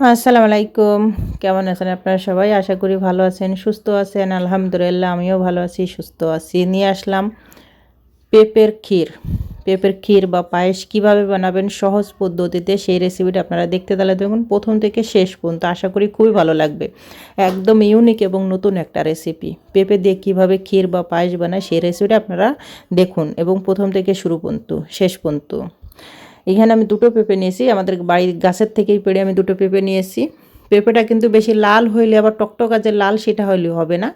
আসসালামু আলাইকুম। কেমন আছেন আপনারা সবাই? আশা করি ভালো আছেন, সুস্থ আছেন। আলহামদুলিল্লাহ, আমিও ভালো আছি, সুস্থ আছি। নিয়ে আসলাম পেঁপের ক্ষীর। পেঁপের ক্ষীর বা পায়েস কীভাবে বানাবেন, সহজ পদ্ধতিতে সেই রেসিপিটা আপনারা দেখতে তাহলে দেখুন, প্রথম থেকে শেষ পর্যন্ত। আশা করি খুবই ভালো লাগবে। একদম ইউনিক এবং নতুন একটা রেসিপি পেঁপে দিয়ে কীভাবে ক্ষীর বা পায়েস বানায়, সেই রেসিপিটা আপনারা দেখুন এবং প্রথম থেকে শুরু পর্যন্ত, শেষ পর্যন্ত। এখানে আমি দুটো পেঁপে নিয়েছি, আমাদের বাড়ির গাছের থেকেই পেড়ে আমি দুটো পেঁপে নিয়েছি। পেঁপেটা কিন্তু বেশি লাল হইলে আবার টকটকা যে লাল সেটা হইলেও হবে না।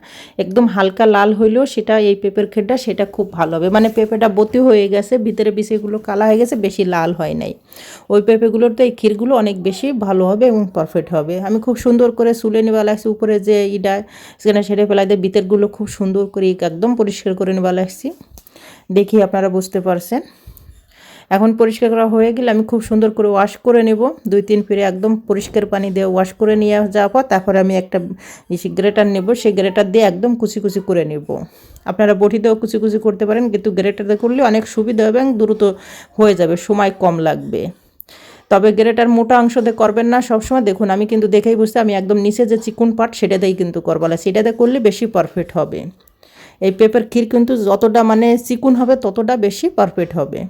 একদম হালকা লাল হইলেও সেটা এই পেঁপের খেরটা সেটা খুব ভালো হবে। মানে পেঁপেটা বতি হয়ে গেছে, ভিতরে বিচিগুলো কালা হয়ে গেছে, বেশি লাল হয় নাই। ওই পেঁপেগুলোর তো এই ক্ষীরগুলো অনেক বেশি ভালো হবে এবং পারফেক্ট হবে। আমি খুব সুন্দর করে সুলে নেওয়া লাগছি, উপরে যে ইটা, সেখানে সেরে ফেলাই দিয়ে ভিতরগুলো খুব সুন্দর করে একদম পরিষ্কার করে নেওয়া লাগছি। দেখি আপনারা বুঝতে পারছেন। এখন পরিষ্কার করা হয়ে গেলে আমি খুব সুন্দর করে ওয়াশ করে নেব। দুই তিন ফিরে একদম পরিষ্কার পানি দিয়ে ওয়াশ করে নিয়ে যাওয়ার পর তারপরে আমি একটা গ্রেটার নেব। সেই গ্রেটার দিয়ে একদম কুচি কুচি করে নেব। আপনারা বটিতেও কুচি কুচি করতে পারেন, কিন্তু গ্রেটারে করলে অনেক সুবিধা হবে এবং দ্রুত হয়ে যাবে, সময় কম লাগবে। তবে গ্রেটার মোটা অংশ দিয়ে করবেন না, সবসময় দেখুন, আমি কিন্তু দেখেই বুঝতে আমি একদম নিচে যে চিকুন পাট সেটা দিয়েই কিন্তু করবালা সেটাতে করলে বেশি পারফেক্ট হবে। এই পেপার ক্ষীর কিন্তু যতটা মানে চিকুন হবে, ততটা বেশি পারফেক্ট হবে।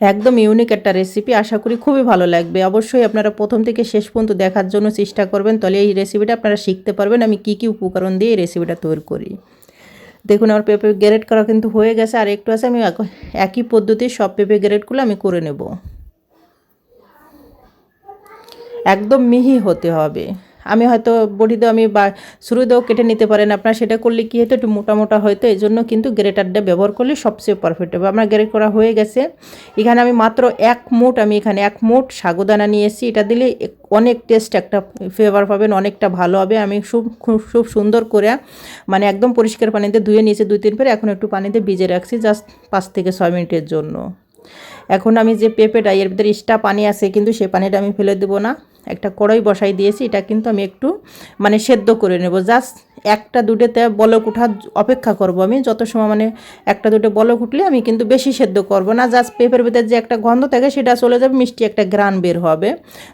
একদম ইউনিক একটা রেসিপি আশা করি খুবই ভালো লাগবে। অবশ্যই আপনারা প্রথম থেকে শেষ পর্যন্ত দেখার জন্য চেষ্টা করবেন, তাহলে এই রেসিপিটা আপনারা শিখতে পারবেন। আমি কী কী উপকরণ দিয়ে এই রেসিপিটা তৈরি করি। দেখুন, আমার পেঁপে গ্রেড করা কিন্তু হয়ে গেছে, আর একটু আছে, আমি একই পদ্ধতির সব পেঁপে গ্রেডগুলো আমি করে নেব। একদম মিহি হতে হবে। আমি হয়তো বটিতেও আমি বা শুরু শুরুতেও কেটে নিতে পারেন। আপনার সেটা করলে কী হতো? একটু মোটা মোটা হয়তো। এই জন্য কিন্তু গ্রেটারটা ব্যবহার করলে সবচেয়ে পারফেক্ট হবে আমার গ্রেট করা হয়ে গেছে। এখানে আমি মাত্র এক মুঠ আমি এখানে এক মুঠ সাগুদানা নিয়েছি এটা দিলে অনেক টেস্ট একটা ফ্লেভার পাবেন, অনেকটা ভালো হবে। আমি খুব খুব খুব সুন্দর করে মানে একদম পরিষ্কার পানিতে ধুয়ে নিয়েছি দুই, তিন পরে এখন একটু পানিতে ভিজে রাখছি জাস্ট পাঁচ থেকে ছয় মিনিটের জন্য। এখন আমি যে পেঁপেটা, এর ভিতরে ইস্টা পানি আছে, কিন্তু সে পানিটা আমি ফেলে দেবো না। একটা কড়াই বসাই দিয়েছি, এটা কিন্তু আমি একটু মানে সেদ্ধ করে নেব। জাস্ট একটা দুটোতে বলক উঠার অপেক্ষা করব আমি। যত সময় মানে একটা দুটো বলক উঠলে আমি কিন্তু বেশি সেদ্ধ করব না। জাস্ট পেঁপের ভিতরে যে একটা গন্ধ থাকে সেটা চলে যাবে, মিষ্টি একটা গ্রান বের হবে।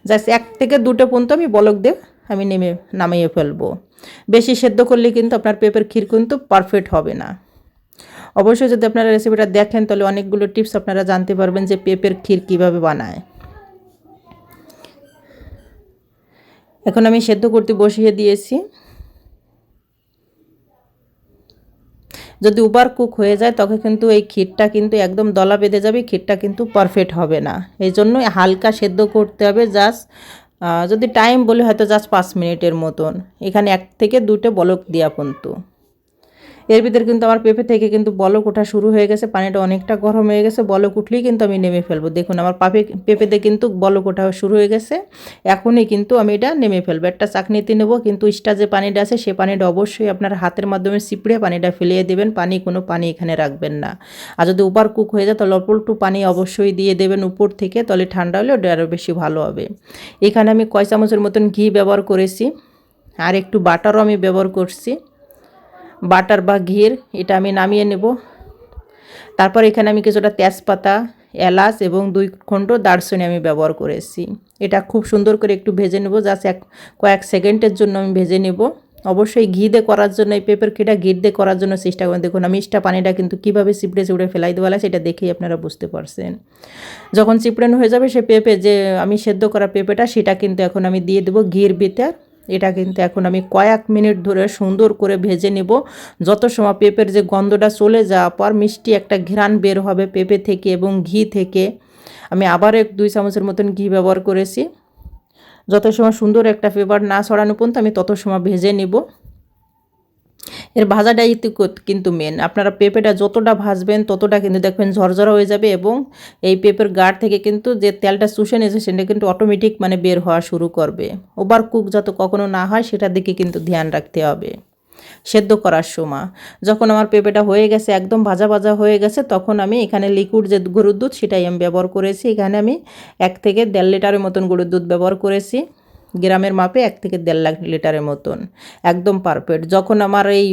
জাস্ট এক থেকে দুটো পর্যন্ত আমি বলক দিয়ে আমি নেমে, নামিয়ে ফেলব। বেশি সেদ্ধ করলে কিন্তু আপনার পেঁপের ক্ষীর কিন্তু পারফেক্ট হবে না। অবশ্যই যদি আপনারা রেসিপিটা দেখেন, তাহলে অনেকগুলো টিপস আপনারা জানতে পারবেন যে পেঁপের ক্ষীর কীভাবে বানায়। এখন আমি সেদ্ধ করতে বসিয়ে দিয়েছি। যদি উবার কুক হয়ে যায়, তখন কিন্তু এই ক্ষীরটা কিন্তু একদম দলা বেঁধে যাবে, ক্ষীরটা কিন্তু পারফেক্ট হবে না। এই জন্য হালকা সেদ্ধ করতে হবে জাস্ট যদি টাইম বলে হয়তো জাস্ট পাঁচ মিনিটের মতন। এখানে এক থেকে দুটো বলক দিয়া পর্যন্ত এর ভিতরে কিন্তু আমার পেঁপে থেকে কিন্তু বলক ওঠা শুরু হয়ে গেছে, পানিটা অনেকটা গরম হয়ে গেছে, বলক উঠলেই কিন্তু আমি নেমে ফেলব। দেখুন, আমার পাপে, পেঁপেতে কিন্তু বলক ওঠা শুরু হয়ে গেছে, এখনই কিন্তু আমি এটা নেমে ফেলব। একটা চাকনিতে নেব, কিন্তু ইস্টা যে পানিটা আছে, সে পানিটা অবশ্যই আপনার হাতের মাধ্যমে সিপড়ে পানিটা ফেলিয়ে দেবেন, পানি কোনো পানি এখানে রাখবেন না। আর যদি উপর কুক হয়ে যায়, তাহলে অল্প একটু পানি অবশ্যই দিয়ে দেবেন উপর থেকে, তাহলে ঠান্ডা হলে ওটা আরও বেশি ভালো হবে। এখানে আমি কয় চামচের মতন ঘি ব্যবহার করেছি, আর একটু বাটারও আমি ব্যবহার করছি। বাটার বা ঘির এটা আমি নামিয়ে নেব। তারপর এখানে আমি কিছুটা তেজপাতা, এলাচ এবং দুই খণ্ড দারচিনি আমি ব্যবহার করেছি। এটা খুব সুন্দর করে একটু ভেজে নেব, জাস্ট এক কয়েক সেকেন্ডের জন্য আমি ভেজে নেব। অবশ্যই ঘি দিয়ে করার জন্য, এই পেপার কেটা ঘি দিয়ে করার জন্য চেষ্টা করেন। দেখুন, আমি ইস্টা পানিটা কিন্তু কীভাবে চিপড়ে চিপড়ে ফেলাই দেওয়া সেটা দেখেই আপনারা বুঝতে পারছেন। যখন চিপড়ানো হয়ে যাবে সে পেঁপে যে আমি সেদ্ধ করা পেঁপেটা সেটা কিন্তু এখন আমি দিয়ে দেবো ঘির ভিতর। এটা কিন্তু এখন আমি কয়েক মিনিট ধরে সুন্দর করে ভেজে নেব। যত সময় পেঁপের যে গন্ধটা চলে যাওয়ার পর মিষ্টি একটা ঘ্রাণ বের হবে পেঁপে থেকে এবং ঘি থেকে। আমি আবার এক দুই চামচের মতন ঘি ব্যবহার করেছি। যত সময় সুন্দর একটা ফ্লেভার না ছড়ানো পর্যন্ত আমি তত সময় ভেজে নেব। এর ভাজাটাই কিন্তু মেন আপনারা পেঁপেটা যতটা ভাজবেন, ততটা কিন্তু দেখবেন ঝরঝরা হয়ে যাবে এবং এই পেঁপের গাঢ় থেকে কিন্তু যে তেলটা চুষে নিয়েছে, সেটা কিন্তু অটোমেটিক মানে বের হওয়া শুরু করবে। ওভার কুক যাতে কখনো না হয়, সেটার দিকে কিন্তু ধ্যান রাখতে হবে। সেদ্ধ করার সময়। যখন আমার পেঁপেটা হয়ে গেছে, একদম ভাজা ভাজা হয়ে গেছে, তখন আমি এখানে লিকুইড যে গরুর দুধ, সেটাই আমি ব্যবহার করেছি। এখানে আমি এক থেকে দেড় লিটারের মতন গরুর দুধ ব্যবহার করেছি। গ্রামের মাপে এক থেকে দেড় লাখ লিটারের মতন, একদম পারফেক্ট। যখন আমার এই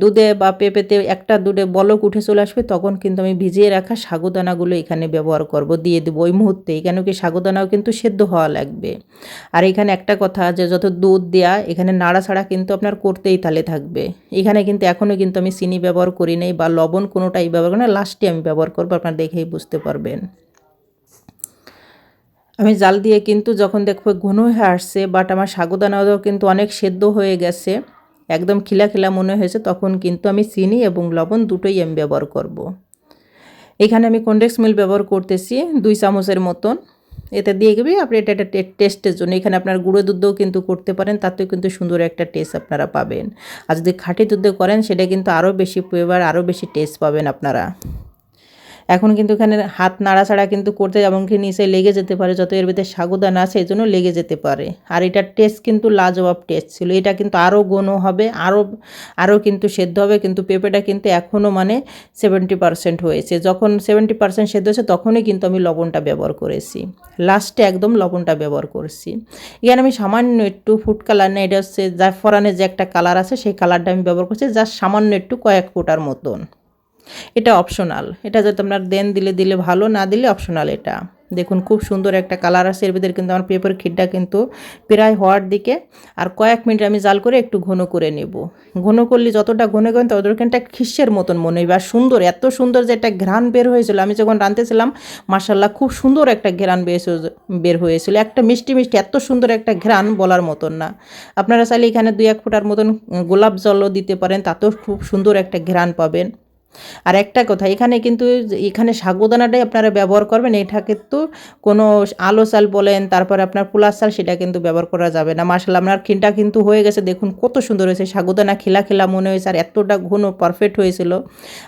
দুধে বা পেঁপেতে একটা দুধে বলক উঠে চলে আসবে, তখন কিন্তু আমি ভিজিয়ে রাখা সাগুদানাগুলো এখানে ব্যবহার করব, দিয়ে দেবো ওই মুহূর্তে কেন কি সাগুদানাও কিন্তু সেদ্ধ হওয়া লাগবে। আর এখানে একটা কথা যে, যত দুধ দেয়া, এখানে নাড়াছাড়া কিন্তু আপনার করতেই তালে থাকবে। এখানে কিন্তু এখনও কিন্তু আমি চিনি ব্যবহার করি নাই বা লবণ কোনোটাই ব্যবহার করি না, লাস্টে আমি ব্যবহার করব, আপনারা দেখেই বুঝতে পারবেন। আমি জাল দিয়ে কিন্তু যখন দেখব ঘন হয়ে আসছে বাট আমার সাগুদানাও কিন্তু অনেক সেদ্ধ হয়ে গেছে, একদম খিলা খিলা মনে হয়েছে, তখন কিন্তু আমি চিনি এবং লবণ দুটোই আমি ব্যবহার করব। এখানে আমি কন্ডেক্স মিল ব্যবহার করতেছি, দুই চামচের মতন। এতে দিয়ে গেবে আপনি এটা একটা টেস্টের জন্য। এখানে আপনার গুঁড়ো দুধও কিন্তু করতে পারেন, তাতেও কিন্তু সুন্দর একটা টেস্ট আপনারা পাবেন। আর যদি খাঁটি দুধে করেন, সেটা কিন্তু আরও বেশি ফ্লেভার আরও বেশি টেস্ট পাবেন আপনারা। এখন কিন্তু এখানে হাত নাড়াছাড়া কিন্তু করতে এমনকি নিচে লেগে যেতে পারে, যত এর ভিতরে সাগুদানা আছে এই জন্য লেগে যেতে পারে। আর এটার টেস্ট কিন্তু লাজবাব টেস্ট ছিল। এটা কিন্তু আরও ঘন হবে আরও আরও কিন্তু সেদ্ধ হবে, কিন্তু পেঁপেটা কিন্তু এখনও মানে সেভেন্টি পার্সেন্ট হয়েছে। যখন সেভেন্টি পার্সেন্ট সেদ্ধ হয়েছে, তখনই কিন্তু আমি লবণটা ব্যবহার করেছি। লাস্টে একদম লবণটা ব্যবহার করছি। এখানে আমি সামান্য একটু ফুড কালার না এটা হচ্ছে জাফরানের যে একটা কালার আছে, সেই কালারটা আমি ব্যবহার করছি জাস্ট সামান্য একটু কয়েক ফোটার মতন। এটা অপশনাল এটা যদি আপনার দেন দিলে দিলে ভালো, না দিলে অপশনাল এটা। দেখুন, খুব সুন্দর একটা কালার আছে। এর ভিতরে কিন্তু আমার পেপার খিটটা কিন্তু প্রায় হওয়ার দিকে। আর কয়েক মিনিট আমি জাল করে একটু ঘন করে নেব। ঘন করলে যতটা ঘন করেন ততটা কিন্তু একটা খিসের মতন মনে হইবে। আর সুন্দর, এত সুন্দর যে একটা ঘ্রাণ বের হয়েছিল। আমি যখন রাঁধতেছিলাম মাসাল্লাহ খুব সুন্দর একটা ঘ্রাণ বের হয়েছিল। একটা মিষ্টি মিষ্টি, এত সুন্দর একটা ঘ্রাণ বলার মতন না। আপনারা চাইলে এখানে দুই এক ফুটার মতন গোলাপ জলও দিতে পারেন। তাতেও খুব সুন্দর একটা ঘ্রাণ পাবেন। আর একটা কথা, এখানে কিন্তু এখানে সাগুদানাটাই আপনারা ব্যবহার করবেন, এটা কিন্তু কোনো আলো চাল বলেন, তারপরে আপনার পোলার চাল সেটা কিন্তু ব্যবহার করা যাবে না। মার্শাল আপনার খিনটা কিন্তু হয়ে গেছে, দেখুন কত সুন্দর হয়েছে, সাগুদানা খেলা খেলা মনে হয়েছে, আর এতটা ঘন পারফেক্ট হয়েছিল।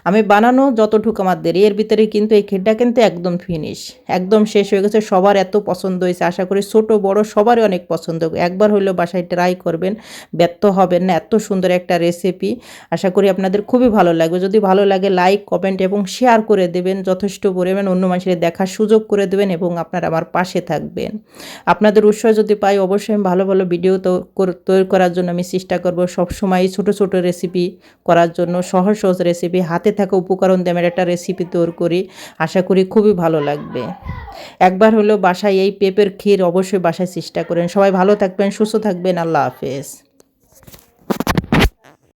আমি বানানো যতটুকু আমার দেরি, এর ভিতরে কিন্তু এই ক্ষীরটা কিন্তু একদম ফিনিশ একদম শেষ হয়ে গেছে, সবার এত পছন্দ হয়েছে, আশা করি ছোট বড় সবারই অনেক পছন্দ একবার হইলেও বাসায় ট্রাই করবেন, ব্যর্থ হবেন না, এত সুন্দর একটা রেসিপি আশা করি আপনাদের খুবই ভালো লাগবে। যদি ভালো লাগে লাইক কমেন্ট এবং শেয়ার করে দেবেন। যথেষ্ট পরিমাণ অন্য মানুষের দেখার সুযোগ করে দেবেন এবং আপনারা আমার পাশে থাকবেন। আপনাদের উৎসাহ যদি পাই, অবশ্যই আমি ভালো ভালো ভিডিও তৈরি করার জন্য আমি চেষ্টা করব। সবসময় ছোট ছোট রেসিপি করার জন্য, সহজ সহজ রেসিপি হাতে থাকা উপকরণ দিয়ে আমি একটা রেসিপি তৈরি করি। আশা করি খুবই ভালো লাগবে। একবার হলেও বাসায় এই পেঁপের ক্ষীর অবশ্যই বাসায় চেষ্টা করেন। সবাই ভালো থাকবেন, সুস্থ থাকবেন। আল্লাহ হাফেজ।